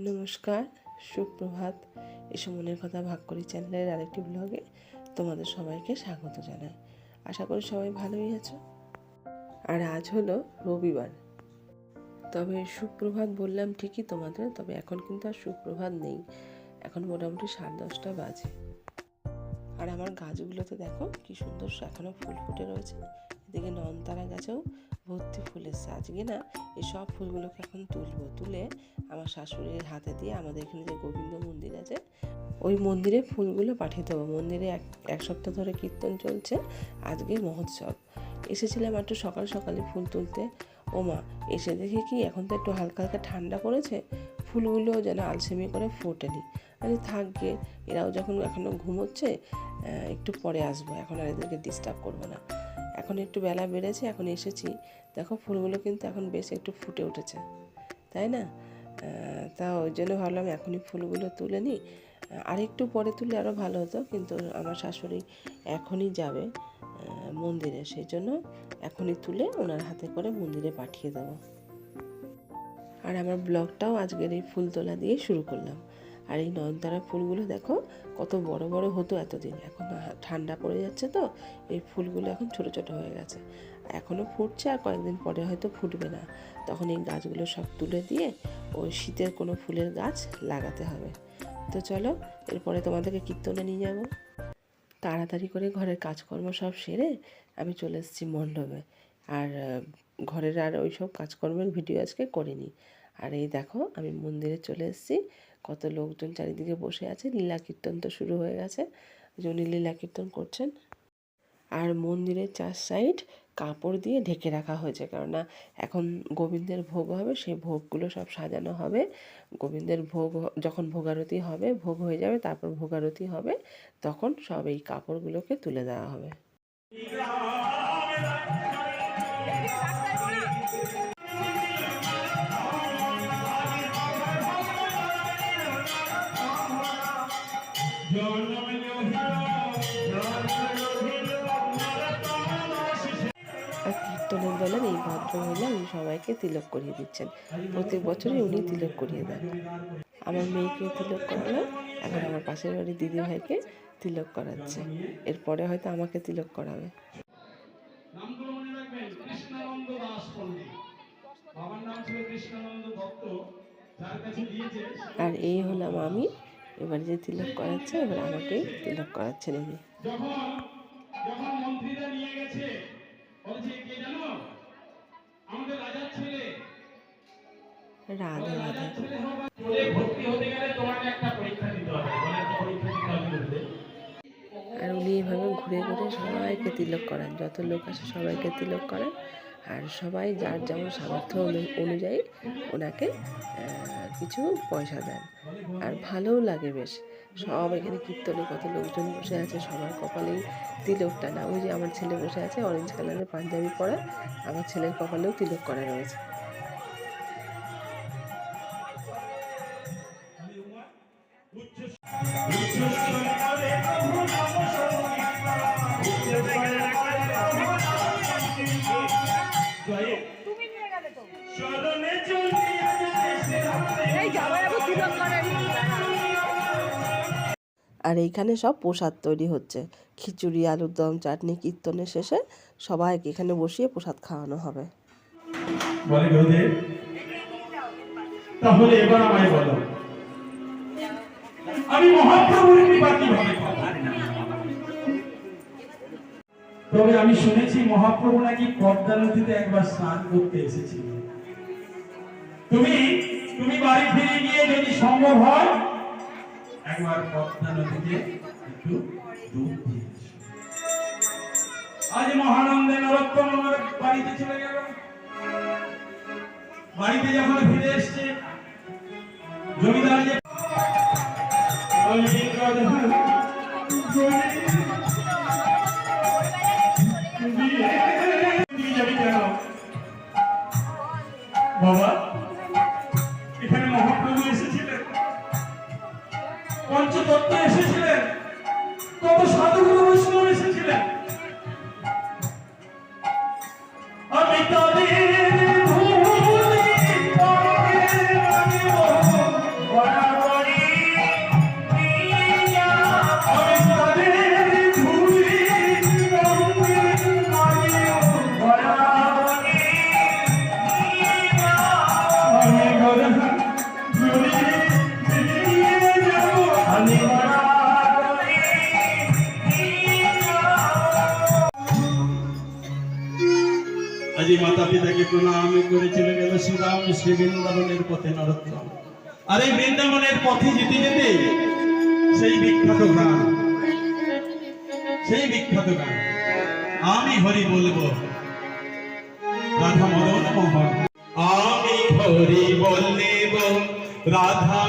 নমস্কার, সুপ্রভাত। এসব মনের কথা ভাগ করি চ্যানেলের আরেকটি ব্লগে তোমাদের সবাইকে স্বাগত জানাই। আশা করি সবাই ভালোই আছো। আর আজ হলো রবিবার। তবে সুপ্রভাত বললাম ঠিকই তোমাদের, তবে এখন কিন্তু আর সুপ্রভাত নেই। এখন মোটামুটি সাড়ে দশটা বাজে। আর আমার গাছগুলোতে দেখো কি সুন্দর এখনও ফুল ফুটে রয়েছে। এদিকে নয়নতারা গাছেও ভর্তি ফুলের আজকে না এই সব ফুলগুলোকে এখন তুলবো। তুলে আমার শাশুড়ির হাতে দিয়ে আমাদের এখানে যে গোবিন্দ মন্দির আছে, ওই মন্দিরে ফুলগুলো পাঠিয়ে দেবো। মন্দিরে এক এক সপ্তাহ ধরে কীর্তন চলছে, আজকে মহোৎসব। এসেছিলাম একটু সকাল সকালে ফুল তুলতে। ও মা, এসে দেখি কি এখন তো একটু হালকা হালকা ঠান্ডা করেছে ফুলগুলো যেন আলসেমি করে ফোটেনি আমি থাকবে এরাও যখন এখনও ঘুমোচ্ছে একটু পরে আসব। এখন আর এদেরকে ডিস্টার্ব করব না। এখন একটু বেলা বেড়েছে, এখন এসেছি। দেখো, ফুলগুলো কিন্তু এখন বেশ একটু ফুটে উঠেছে। তাই না? তা ওই জন্য ভাবলাম এখনই ফুলগুলো তুলে নিই। আর একটু পরে তুলে আরও ভালো হতো, কিন্তু আমার শাশুড়ি এখনই যাবে মন্দিরে। সেই জন্য এখনই তুলে ওনার হাতে করে মন্দিরে পাঠিয়ে দেবো। আর আমার ব্লগটাও আজকের এই ফুল তোলা দিয়ে শুরু করলাম। আর এই নয়নতারা ফুলগুলো দেখো, কত বড় বড় হতো এতদিন। এখন ঠান্ডা পড়ে যাচ্ছে তো, এই ফুলগুলো এখন ছোট ছোট হয়ে গেছে। এখনও ফুটছে আর কয়েকদিন পরে হয়তো ফুটবে না। তখন এই গাছগুলো সব তুলে দিয়ে ওই শীতের কোনো ফুলের গাছ লাগাতে হবে। তো চলো, এরপরে তোমাদেরকে কীর্তনে নিয়ে যাব। তাড়াতাড়ি করে ঘরের কাজকর্ম সব সেরে আমি চলে এসেছি মণ্ডপে। আর ঘরের আর ওই সব কাজকর্মের ভিডিও আজকে করিনি। আর এই দেখো, আমি মন্দিরে চলে এসেছি। কত লোকজন চারিদিকে বসে আছে, লীলা কীর্তন তো শুরু হয়ে গেছে ওই যে উনি লীলা কীর্তন করছেন। আর মন্দিরের চার সাইড কাপড় দিয়ে ঢেকে রাখা হয়েছে, কেননা এখন গোবিন্দের ভোগ হবে সেই ভোগগুলো সব সাজানো হবে। গোবিন্দের ভোগ যখন ভোগারতি হবে, ভোগ হয়ে যাবে, তারপর ভোগারতি হবে, তখন সব এই কাপড়গুলোকে তুলে দেওয়া হবে। ভদ্রমহিলা উনি সবাইকে তিলক করিয়ে দিচ্ছেন। প্রত্যেক বছরই উনি তিলক করিয়ে দেন। আমার মেয়েকে তিলক করালো, এখন আমার পাশের বাড়ির দিদি ভাইকে তিলক করাচ্ছে। এরপরে হয়তো আমাকে তিলক করাবে। আর এই হলাম আমি। এবার যে তিলক করাচ্ছে, এবার আমাকেই তিলক করাচ্ছেন উনি। যখন মন্ত্রীরা নিয়ে গেছে, বলছে, কে জানো? আমাদের রাজার ছেলে। রাধে রাধে। ভর্তি হতে গেলে তোমাকে একটা পরীক্ষা দিতে হবে। বলে একটা পরীক্ষা দিতে হবে আর উনি এইভাবে ঘুরে ঘুরে সবাইকে তিলক করেন। যত লোক আসে সবাইকে তিলক করেন। আর সবাই যার যেমন সামর্থ্য অনু- অনুযায়ী ওনাকে কিছু পয়সা দেন। আর ভালোও লাগে বেশ। সব এখানে কীর্তনে কত লোকজন বসে আছে, সবার কপালেই তিলকটা না ওই যে আমার ছেলে বসে আছে অরেঞ্জ কালারের পাঞ্জাবি পরা, আমার ছেলের কপালেও তিলক করা রয়েছে। আর এইখানে সব প্রসাদ তৈরি হচ্ছে। খিচুড়ি, আলুর দম, চাটনি, কীর্তনের শেষে সবাইকে এখানে বসিয়ে প্রসাদ খাওয়ানো হবে। তাহলে এবার আমায় বলো। আমি মহাপ্রভুর তবে আমি শুনেছি মহাপ্রভু নাকি পদ্মা নদীতে একবার স্নান করতে এসেছিল তুমি তুমি বাড়ি ফিরে গিয়ে যদি সম্ভব হয় একবার পদ্মা নদীতে একটু ডুব দিয়ে আজ মহানন্দে নরোত্তম বাড়িতে চলে গেল। বাড়িতে যখন ফিরে এসছে, জমিদার যে আজি মাতা পিতাকে প্রণাম করে চলে গেল শ্রীরাম শ্রী বৃন্দাবনের পথে নরোত্তম। আর এই বৃন্দাবনের পথে যেতে যেতে সেই বিখ্যাত গান, সেই বিখ্যাত গান, আমি হরি বলব রাধা মদন মোহন। আমি হরি বলব রাধা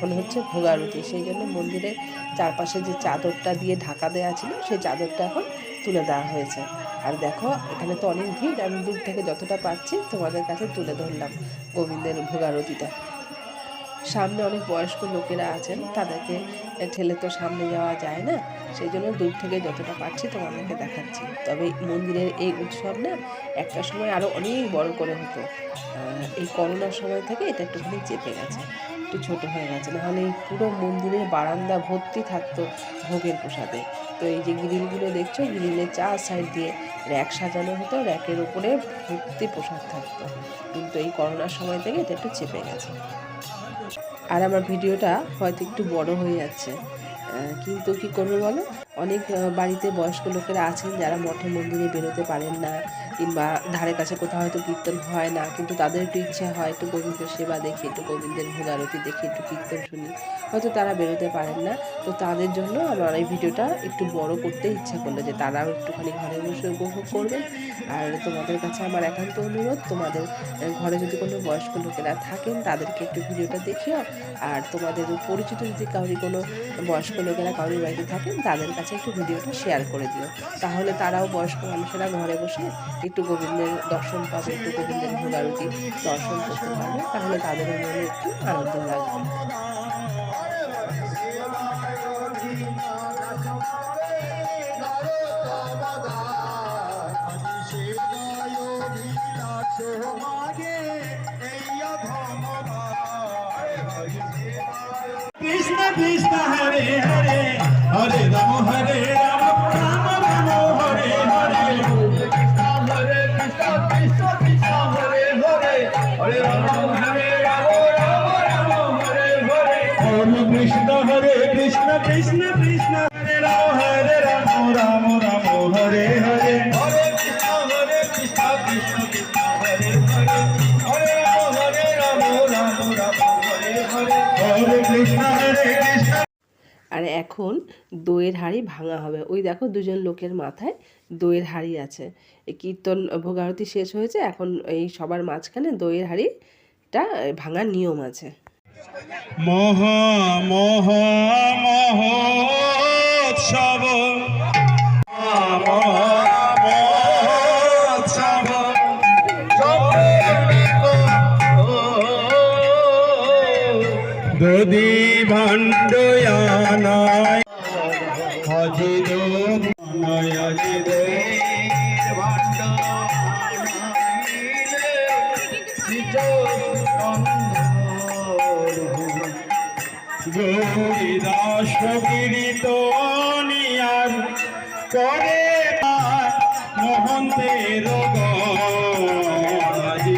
এখন হচ্ছে ভোগারতি সেই জন্য মন্দিরের চারপাশে যে চাদরটা দিয়ে ঢাকা দেওয়া ছিল, সেই চাদরটা এখন তুলে দেওয়া হয়েছে। আর দেখো, এখানে তো অনেক ভিড়, আমি দূর থেকে যতটা পাচ্ছি তোমাদের কাছে তুলে ধরলাম গোবিন্দের ভোগারতিটা সামনে অনেক বয়স্ক লোকেরা আছেন, তাদেরকে ঠেলে তো সামনে যাওয়া যায় না, সেই জন্য দূর থেকে যতটা পারছি তোমাদেরকে দেখাচ্ছি। তবে মন্দিরের এই উৎসব না, একটা সময় আরও অনেক বড় করে হতো। এই করোনার সময় থেকে এটা একটুখানি চেপে গেছে। একটু ছোট হয়ে গেছে, নাহলে এই পুরো মন্দিরের বারান্দা ভর্তি থাকতো ভোগের প্রসাদে। তো এই যে গ্রিলগুলো দেখছ, গ্রিলের চার সাইড দিয়ে র্যাক সাজানো হতো, র্যাকের উপরে ভর্তি প্রসাদ থাকতো। কিন্তু এই করোনার সময় থেকে এটা একটু চেপে গেছে। আর আমার ভিডিওটা হয়তো একটু বড় হয়ে যাচ্ছে। কিন্তু কি করবে বলো? অনেক বাড়িতে বয়স্ক লোকেরা আছেন যারা মঠে মন্দিরে বেরোতে পারেন না। কিংবা ধারে কাছে কোথাও হয়তো কীর্তন হয় না, কিন্তু তাদের একটু ইচ্ছা হয় একটু গোবিন্দের সেবা দেখি, একটু গোবিন্দের ভোগারতি দেখি, একটু কীর্তন শুনি। হয়তো তারা বেরোতে পারেন না। তো তাদের জন্য আমার এই ভিডিওটা একটু বড় করতে ইচ্ছা করল যে তারাও একটুখানি ঘরে বসে উপভোগ করবেন আর তোমাদের কাছে আমার একান্ত অনুরোধ, তোমাদের ঘরে যদি কোনো বয়স্ক লোকেরা থাকেন, তাদেরকে একটু ভিডিওটা দেখিও। আর তোমাদের পরিচিত যদি কাউরি কোনো বয়স্ক লোকেরা কাউরির বাড়িতে থাকেন, তাদের কাছে একটু ভিডিওটা শেয়ার করে দিও। তাহলে তারাও বয়স্ক মানুষেরা ঘরে বসে একটু গোবিন্দের দর্শন পাবে, একটু গোবিন্দের ভোগারতি দর্শন করতে পারবে, তাহলে তাদেরও মনে একটু আনন্দ লাগবে। রাম হরে রাম রাম রাম হরে হরে। হরে কৃষ্ণ হরে কৃষ্ণ কৃষ্ণ কৃষ্ণ হরে হরে। হরে রাম হরে রাম রাম রাম হরে হরে। হরে কৃষ্ণ হরে কৃষ্ণ। আর এখন দইয়ের হাড়ি ভাঙা হবে। ওই দেখো দুজন লোকের মাথায় দইয়ের হাঁড়ি আছে। এই কীর্তন ভোগারতি শেষ হয়েছে। এখন এই সবার মাঝখানে দইয়ের হাঁড়িটা ভাঙার নিয়ম আছে। মহা মহা মহোৎসব। দদি ভাণ্ডয়ানায় দোনায় আজি দে গিরিত নিয়ার করে তার মহন্তের আজি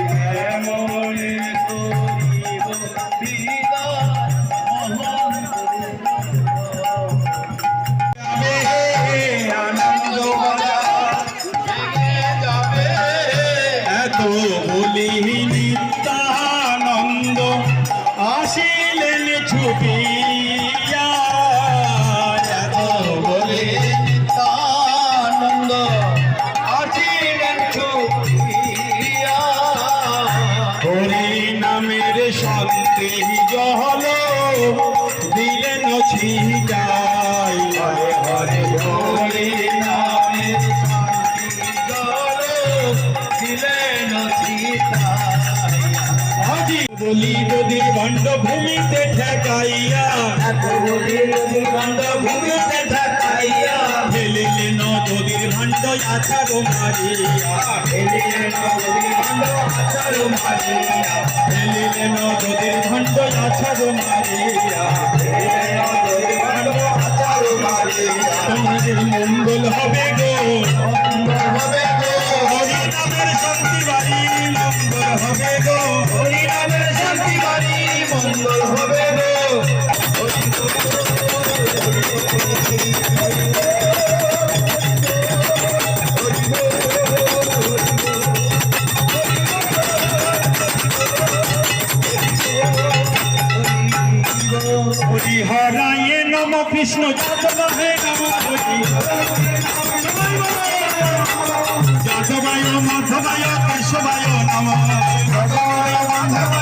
ভূমিতে ঠাকাইয়া ফেলিলেন নদীর ভাণ্ড আছাড় মারিয়া। এলিয়ে নদী গন্ধ হাজার মারিয়া। ফেলিলেন নদীর ভাণ্ড আছাড় মারিয়া। তোমাদের মঙ্গল হবে গো। হবে গো। হরি নামের শান্তি বাড়ি মঙ্গল হবে গো। শান্তি বাড়ি মঙ্গল হবে হরায়ে নম কৃষ্ণ। যাদবাহে নম হরি যাদবায় মাধবায় কেশবায় নম। ভগবান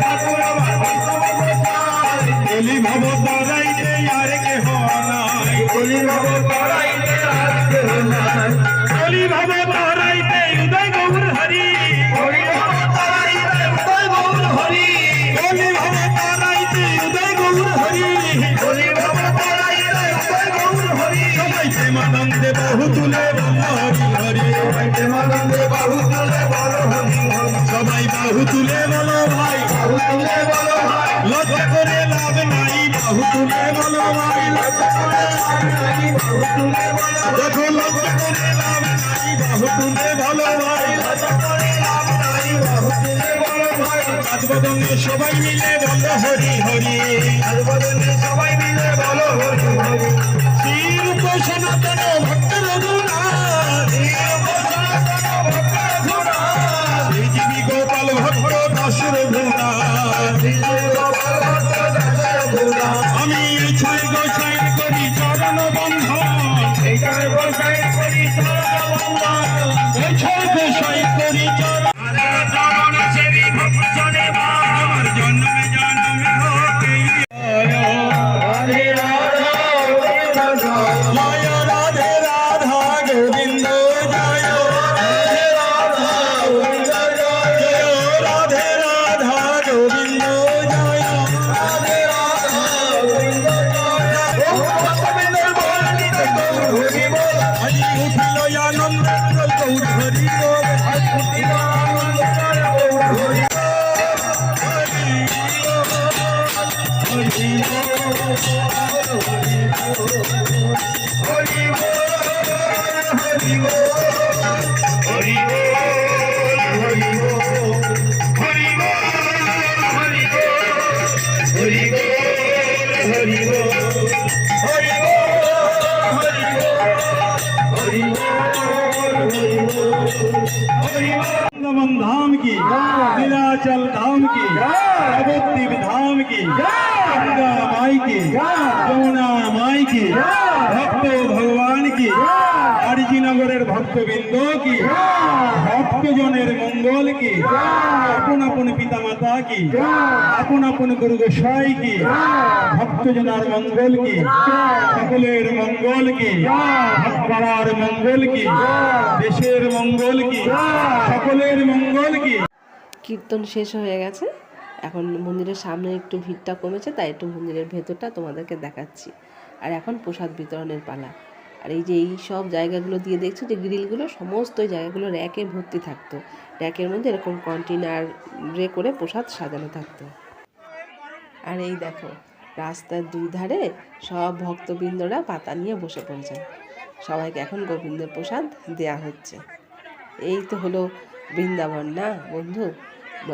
প্রেমানন্দে বহু তুলে হরি হরি। প্রেমানন্দে বহু তুলে সবাই বাহু তুলে বলো ভাই। বাহু তুলে বলো ভাই। লজ্জা করে লাভ নাই। বাহু তুলে বলো ভাই। লজ্জা করে লাভ নাই। বাহু তুলে বলো দেখো লজ্জা করে লাভ নাই। বাহু তুলে বলো ভাই। লজ্জা করে লাভ নাই। বাহু তুলে ভাই সবাই মিলে বলো হরি হরি। রাজবদনে সবাই মিলে বলো হরি হরি। শ্রী রূপ সনাতন গৌর ভক্ত ভগবান কি? আরজিনগরের ভক্তবৃন্দ কি? ভক্তজনের মঙ্গল কি? আপন আপন পিতা মাতা কি? আপন আপন গুরু গোসাই কি? ভক্তজনার মঙ্গল কি? সকলের মঙ্গল কি? পাড়ার মঙ্গল কি? দেশের মঙ্গল কি? সকলের মঙ্গল কি? কীর্তন শেষ হয়ে গেছে। এখন মন্দিরের সামনে একটু ভিড়টা কমেছে, তাই একটু মন্দিরের ভেতরটা তোমাদেরকে দেখাচ্ছি। আর এখন প্রসাদ বিতরণের পালা। আর এই যে এই সব জায়গাগুলো দিয়ে দেখছ যে গ্রিলগুলো, সমস্ত জায়গাগুলো র্যাকে ভর্তি থাকতো। র্যাকের মধ্যে এরকম কন্টেনার রে করে প্রসাদ সাজানো থাকতো। আর এই দেখো, রাস্তার দুই ধারে সব ভক্তবৃন্দরা পাতা নিয়ে বসে পড়েছেন। সবাইকে এখন গোবিন্দের প্রসাদ দেয়া হচ্ছে। এই তো হলো বৃন্দাবন, না বন্ধু?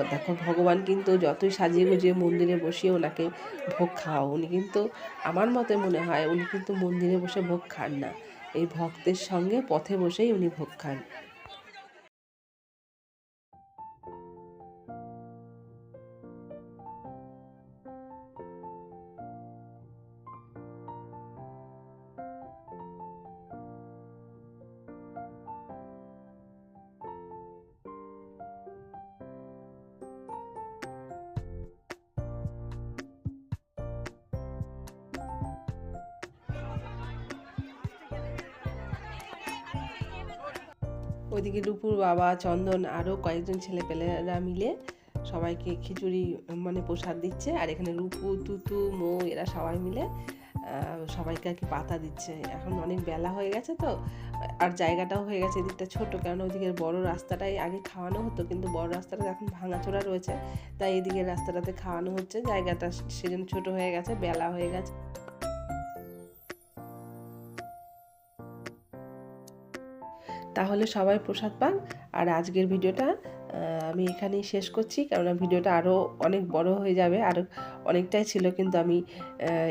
দেখো, ভগবান কিন্তু যতই সাজিয়ে গুজিয়ে মন্দিরে বসিয়ে ওনাকে ভোগ খাওয়া উনি কিন্তু আমার মতে মনে হয় উনি কিন্তু মন্দিরে বসে ভোগ খান না। এই ভক্তের সঙ্গে পথে বসেই উনি ভোগ খান। ওইদিকে রূপুর বাবা, চন্দন আরও কয়েকজন ছেলেপেলেরা মিলে সবাইকে খিচুড়ি মানে প্রসাদ দিচ্ছে। আর এখানে রূপু, তুতু, মো এরা সবাই মিলে সবাইকে আর কি পাতা দিচ্ছে। এখন অনেক বেলা হয়ে গেছে তো, আর জায়গাটাও হয়ে গেছে এদিকটা ছোট, কারণ ওইদিকের বড় রাস্তাটাই আগে খাওয়ানো হতো, কিন্তু বড় রাস্তাটা এখন ভাঙাচোরা রয়েছে। তাই এদিকের রাস্তাটাতে খাওয়ানো হচ্ছে। জায়গাটা সেজন্য ছোট হয়ে গেছে, বেলা হয়ে গেছে। তাহলে সবাই প্রসাদ পান। আর আজকের ভিডিওটা আমি এখানেই শেষ করছি, কেননা ভিডিওটা আরও অনেক বড় হয়ে যাবে, আর অনেকটাই ছিল, কিন্তু আমি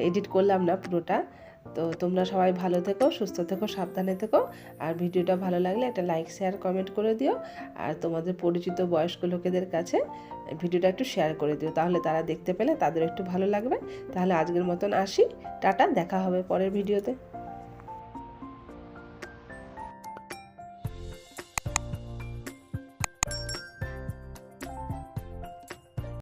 এডিট করলাম না পুরোটা। তো তোমরা সবাই ভালো থেকো, সুস্থ থেকো, সাবধানে থেকো, আর ভিডিওটা ভালো লাগলে একটা লাইক শেয়ার কমেন্ট করে দিও। আর তোমাদের পরিচিত বয়স্ক লোকেদের কাছে ভিডিওটা একটু শেয়ার করে দিও, তাহলে তারা দেখতে পেলে তাদের একটু ভালো লাগবে। তাহলে আজকের মতন আসি, টাটা, দেখা হবে পরের ভিডিওতে।